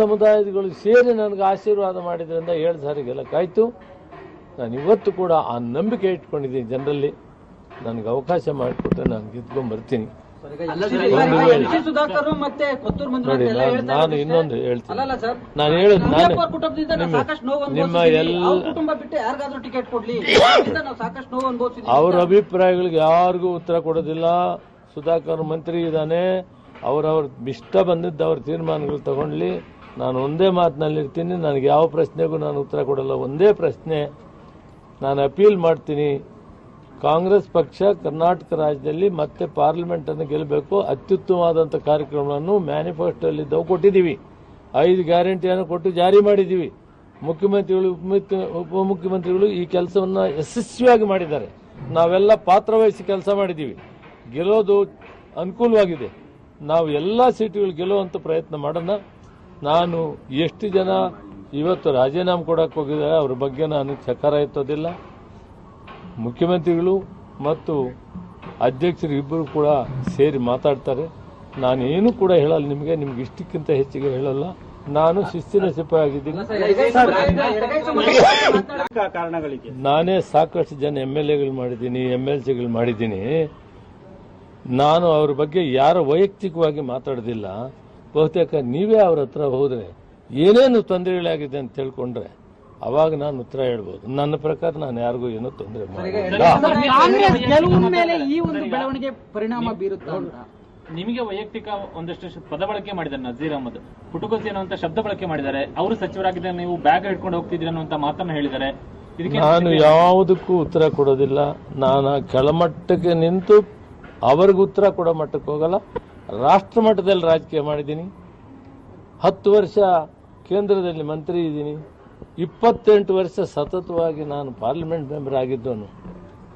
ಸಮುದಾಯಗಳು ಸೇರಿ ನನಗೆ ಆಶೀರ್ವಾದ ಮಾಡಿದ್ರಿಂದ ಏಳು ಸಾರಿ ಗೆಲ್ಲಕ್ಕಾಯ್ತು ನಾನು ಇವತ್ತು ಕೂಡ ಆ ನಂಬಿಕೆ ಇಟ್ಕೊಂಡಿದ್ದೀನಿ ಜನರಲ್ಲಿ. ನನಗೆ ಅವಕಾಶ ಮಾಡಿಕೊಟ್ಟು ನಾನು ಗೆದ್ಕೊಂಡ್ ಬರ್ತೀನಿ ನೋಡಿ ನಾನು ಇನ್ನೊಂದು ಹೇಳ್ತೀನಿ. ನಾನು ಹೇಳುದು ನಾನು ನಿಮ್ಮ. ಎಲ್ಲ ಅವ್ರ ಅಭಿಪ್ರಾಯಗಳಿಗೆ ಯಾರಿಗೂ ಉತ್ತರ ಕೊಡೋದಿಲ್ಲ. ಸುಧಾಕರ್ ಮಂತ್ರಿ ಇದ್ದಾನೆ. ಅವ್ರವ್ರ ಇಷ್ಟ ಬಂದಿದ್ದ ಅವ್ರ ತೀರ್ಮಾನಗಳು ತಗೊಳ್ಳಿ ನಾನು ಒಂದೇ ಮಾತಿನಲ್ಲಿರ್ತೀನಿ, ನನಗೆ ಯಾವ ಪ್ರಶ್ನೆಗೂ ನಾನು ಉತ್ತರ ಕೊಡಲ್ಲ, ಒಂದೇ ಪ್ರಶ್ನೆ. ನಾನು ಅಪೀಲ್ ಮಾಡ್ತೀನಿ, ಕಾಂಗ್ರೆಸ್ ಪಕ್ಷ ಕರ್ನಾಟಕ ರಾಜ್ಯದಲ್ಲಿ ಮತ್ತೆ ಪಾರ್ಲಿಮೆಂಟನ್ನು ಗೆಲ್ಲಬೇಕು. ಅತ್ಯುತ್ತಮವಾದಂಥ ಕಾರ್ಯಕ್ರಮಗಳನ್ನು ಮ್ಯಾನಿಫೆಸ್ಟೋಲ್ಲಿ ಕೊಟ್ಟಿದ್ದೀವಿ. ಐದು ಗ್ಯಾರಂಟಿಯನ್ನು ಕೊಟ್ಟು ಜಾರಿ ಮಾಡಿದ್ದೀವಿ. ಮುಖ್ಯಮಂತ್ರಿಗಳು, ಉಪಮುಖ್ಯ- ಉಪಮುಖ್ಯಮಂತ್ರಿಗಳು ಈ ಕೆಲಸವನ್ನು ಯಶಸ್ವಿಯಾಗಿ ಮಾಡಿದ್ದಾರೆ. ನಾವೆಲ್ಲ ಪಾತ್ರವಹಿಸಿ ಕೆಲಸ ಮಾಡಿದ್ದೀವಿ. ಗೆಲ್ಲೋದು ಅನುಕೂಲವಾಗಿದೆ. ನಾವು ಎಲ್ಲ ಸೀಟುಗಳು ಗೆಲ್ಲುವಂಥ ಪ್ರಯತ್ನ ಮಾಡೋಣ. ನಾನು ಎಷ್ಟು ಜನ ಇವತ್ತು ರಾಜೀನಾಮೆ ಕೊಡಕ್ಕೆ ಹೋಗಿದ್ದಾರೆ ಅವ್ರ ಬಗ್ಗೆ ನಾನು ಚಕಾರ ಎತ್ತೋದಿಲ್ಲ. ಮುಖ್ಯಮಂತ್ರಿಗಳು ಮತ್ತು ಅಧ್ಯಕ್ಷರು ಇಬ್ಬರು ಕೂಡ ಸೇರಿ ಮಾತಾಡ್ತಾರೆ. ನಾನೇನು ಕೂಡ ಹೇಳಲ್ಲ ನಿಮಗೆ ನಿಮ್ಗೆ ಇಷ್ಟಕ್ಕಿಂತ ಹೆಚ್ಚಿಗೆ ಹೇಳಲ್ಲ. ನಾನು ಶಿಸ್ತಿನ ಸಿಪಾಯಿಯಾಗಿದ್ದೀನಿ ನಾನೇ ಸಾಕಷ್ಟು ಜನ ಎಂ ಎಲ್ ಎಗಳು ಮಾಡಿದ್ದೀನಿ ಎಂ ಎಲ್ ಸಿಗಳು ಮಾಡಿದ್ದೀನಿ. ನಾನು ಅವ್ರ ಬಗ್ಗೆ ಯಾರು ವೈಯಕ್ತಿಕವಾಗಿ ಮಾತಾಡೋದಿಲ್ಲ. ಬಹುತೇಕ ನೀವೇ ಅವ್ರ ಹತ್ರ ಹೋದ್ರೆ ಏನೇನು ತೊಂದರೆಗಳಾಗಿದೆ ಅಂತ ತಿಳ್ಕೊಂಡ್ರೆ ಅವಾಗ ನಾನು ಉತ್ತರ ಹೇಳ್ಬೋದು. ನನ್ನ ಪ್ರಕಾರ ನಾನು ಯಾರಿಗೂ ಏನೂ ತೊಂದರೆ ಮಾಡಿಲ್ಲ. ಕಾಂಗ್ರೆಸ್ ಮೇಲೆ ಈ ಒಂದು ಬೆಳವಣಿಗೆ ಪರಿಣಾಮ ಬೀರುತ್ತಾ ಅಂತ? ನಿಮಗೆ ವೈಯಕ್ತಿಕ ಒಂದಷ್ಟು ಪದ ಬಳಕೆ ಮಾಡಿದ್ದಾರೆ ನಜೀರ್ ಅಹಮದ್. ಪುಟುಕೋಸಿ ಅನ್ನುವಂತ ಶಬ್ದ ಬಳಕೆ ಮಾಡಿದ್ದಾರೆ. ಅವರು ಸಚಿವರಾಗಿದ್ದ ನೀವು ಬ್ಯಾಗ್ ಹಿಡ್ಕೊಂಡು ಹೋಗ್ತಿದ್ದೀರಿ ಅನ್ನುವಂತ ಮಾತನ್ನ ಹೇಳಿದ್ದಾರೆ. ಇದಕ್ಕೆ ನಾನು ಯಾವುದಕ್ಕೂ ಉತ್ತರ ಕೊಡೋದಿಲ್ಲ. ನಾನು ಕೆಳಮಟ್ಟಕ್ಕೆ ನಿಂತು ಅವ್ರಿಗೆ ಉತ್ತರ ಕೊಡೋ ಮಟ್ಟಕ್ಕೆ ಹೋಗಲ್ಲ. ರಾಷ್ಟ್ರ ಮಟ್ಟದಲ್ಲಿ ರಾಜಕೀಯ ಮಾಡಿದ್ದೀನಿ. ಹತ್ತು ವರ್ಷ ಕೇಂದ್ರದಲ್ಲಿ ಮಂತ್ರಿ ಇದ್ದೀನಿ. ಇಪ್ಪತ್ತೆಂಟು ವರ್ಷ ಸತತವಾಗಿ ನಾನು ಪಾರ್ಲಿಮೆಂಟ್ ಮೆಂಬರ್ ಆಗಿದ್ದವನು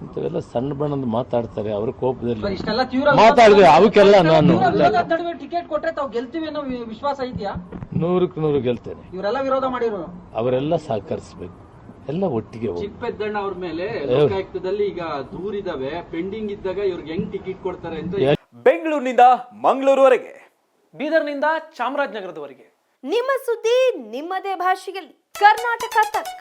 ಇಂಥವೆಲ್ಲ ಸಣ್ಣ ಬಣ್ಣದ ಮಾತಾಡ್ತಾರೆ ಅವ್ರ ಕೋಪದಲ್ಲಿ. ಮಾತಾಡಿದ್ರೆ ಅವಕ್ಕೆಲ್ಲ ನಾನು ತೀವ್ರ ವಿರೋಧದ ನಡುವೆ ಟಿಕೆಟ್ ಕೊಟ್ರೆ ತಾವು ಗೆಲ್ತೀವಿ ಅನ್ನೋ ವಿಶ್ವಾಸ ಇದೆಯಾ? ನೂರಕ್ಕೆ ನೂರು ಗೆಲ್ತೇನೆ. ಇವರೆಲ್ಲ ವಿರೋಧ ಮಾಡಿರೋರು? ಅವರೆಲ್ಲ ಸಹಕರಿಸ್ಬೇಕು. ಎಲ್ಲ ಒಟ್ಟಿಗೆ ಹೋಗಿ. ಚಿಕ್ಕಪೆದ್ದಣ್ಣ ಅವ್ರ ಮೇಲೆ ಲೋಕಾಯುಕ್ತದಲ್ಲಿ ಈಗ ದೂರಿದಾವೆ ಪೆಂಡಿಂಗ್ ಇದ್ದಾಗ ಇವ್ರಿಗೆ ಹೆಂಗ್ ಟಿಕೆಟ್ ಕೊಡ್ತಾರೆ ಅಂತ ಬೆಂಗಳೂರಿನಿಂದ ಮಂಗಳೂರುವರೆಗೆ. ಬೀದರ್ನಿಂದ ಚಾಮರಾಜನಗರದವರೆಗೆ. ನಿಮ್ಮ ಸುದ್ದಿ ನಿಮ್ಮದೇ ಭಾಷೆಯಲ್ಲಿ. ಕರ್ನಾಟಕ ತಕ್.